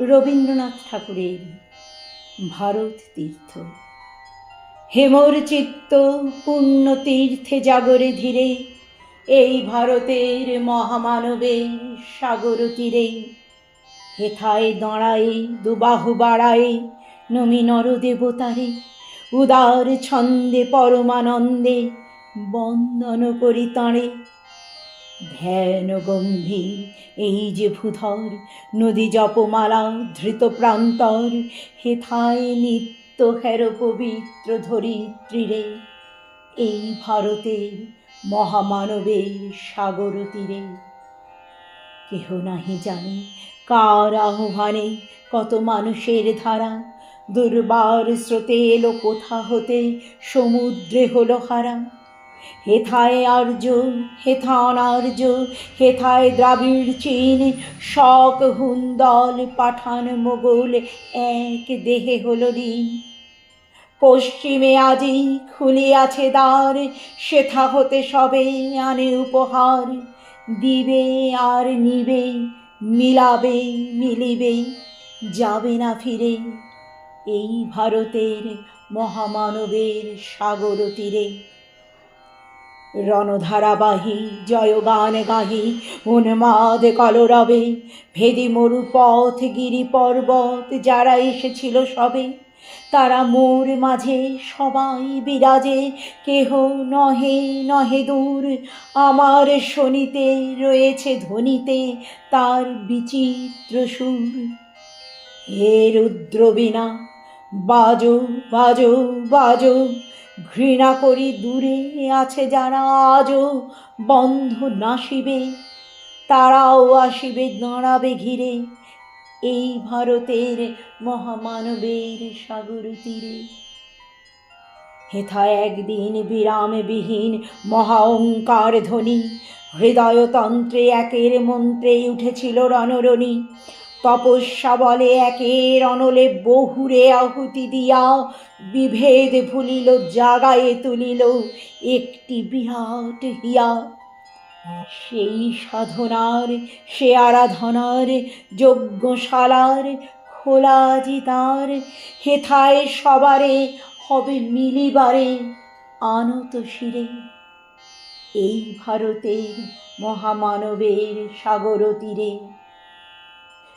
রবীন্দ্রনাথ ঠাকুরের ভারত তীর্থ। হেমর চিত্ত পুণ্য তীর্থে জাগরে ধীরে, এই ভারতের মহামানবের সাগর তীরে। হেথায় দাঁড়ায়, দুবাহু বাড়ায়, নমি নর দেবতারে, উদার ছন্দে পরমানন্দে বন্দন করি তাঁরে। ধ্যান গম্ভীর, এই যে ভূধর, নদী জপমালা ধৃত প্রান্তর হেথায় নিত্য হের পবিত্র ধরিত্রীরে এই ভারতের মহামানবের সাগর তীরে। কেহ নাহি জানে কার আহ্বানে কত মানুষের ধারা, দুর্বার স্রোতে এলো কোথা হতে সমুদ্রে হলো হারা। হেথায় আর্য হেথা অনার্য হেথায় দ্রাবিড় চীন, শক হুন্দল পাঠান মোগল, এক দেহে হল ঋণ। পশ্চিমে আজি খুলিয়াছে দ্বার, সেথা হতে সবে আনে উপহার। দিবে আর নিবে, মিলাবে, মিলিবে, যাবে না ফিরে এই ভারতের মহামানবের সাগর তীরে। রণধারাবাহী জয় গান গাহি উন্মাদ কলরবে, ভেদি মরু পথ গিরি পর্বত যারা এসেছিল সবে, তারা মোর মাঝে সবাই বিরাজে, কেহ নহে নহে দূর, আমার শনিতে রয়েছে ধ্বনিতে তার বিচিত্র সুর। হে রুদ্রবীণা বাজো বাজো বাজো ঘৃণা করি দূরে আছে যারা আজও বন্ধ নাসিবে, তারাও আসিবে দাঁড়াবে ঘিরে। এই ভারতের মহামানবের সাগর তীরে। হেথা একদিন বিরামবিহীন মহাঙ্কার ধ্বনি, হৃদয়তন্ত্রে একের মন্ত্রে উঠেছিল রণরণী। তপস্যা বলে একের অনলে বহুরে আহুতি দিয়া বিভেদ ভুলিল, জাগায়ে তুলিল একটি বিরাট হিয়া সেই সাধনার, সে আরাধনার, যজ্ঞশালার খোলা জিতার হেথায় সবারে হবে মিলিবারে আনত শিরে। এই ভারতের মহামানবের সাগর তীরে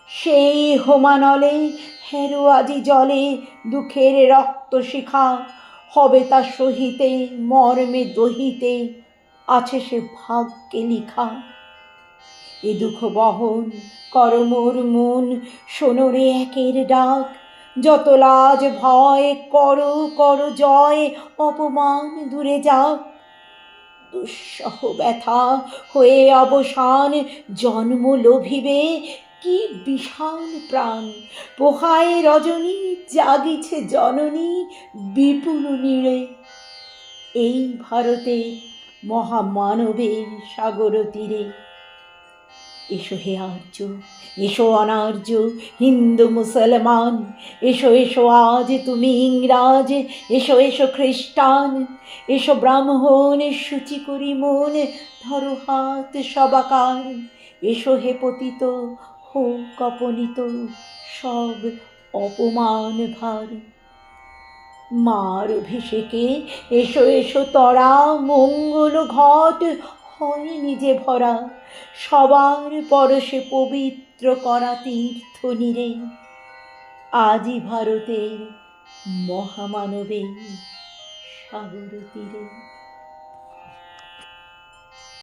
সেই হোমানলে, হেরো জলে দুঃখের রক্ত শিখা। হবে তা সহিতে, মর্মে দহিতে, আছে সে ভাগ্যে লিখা। এ দুঃখ বহন কর মোর মন শোনরে একের ডাক। যত লাজ ভয়, কর কর জয়, অপমান দূরে যাক। দুঃসহ ব্যথা হয়ে অবসান, জন্ম লোভিবে বিশাল প্রাণ। পোহায় রজনী, জাগিছে জননী বিপুল নীড়ে। এই ভারতে মহামানবের সাগর তীরে। এসো হে আর্য, এসো অনার্য, হিন্দু, মুসলমান। এসো এসো আজ তুমি ইংরাজ, এসো এসো খ্রিস্টান। এসো ব্রাহ্মণ, সূচি করি মন ধরো হাত সবাকার। এসো হে পতিত হোক অপনীত সব অপমান ভার। মার অভিষেকে এসো এসো, তরা মঙ্গল ঘট। হয় নিজে ভরা, সবার পরশে পবিত্র করা তীর্থ নিরে। আজই ভারতের মহামানবের সাগর তীরে।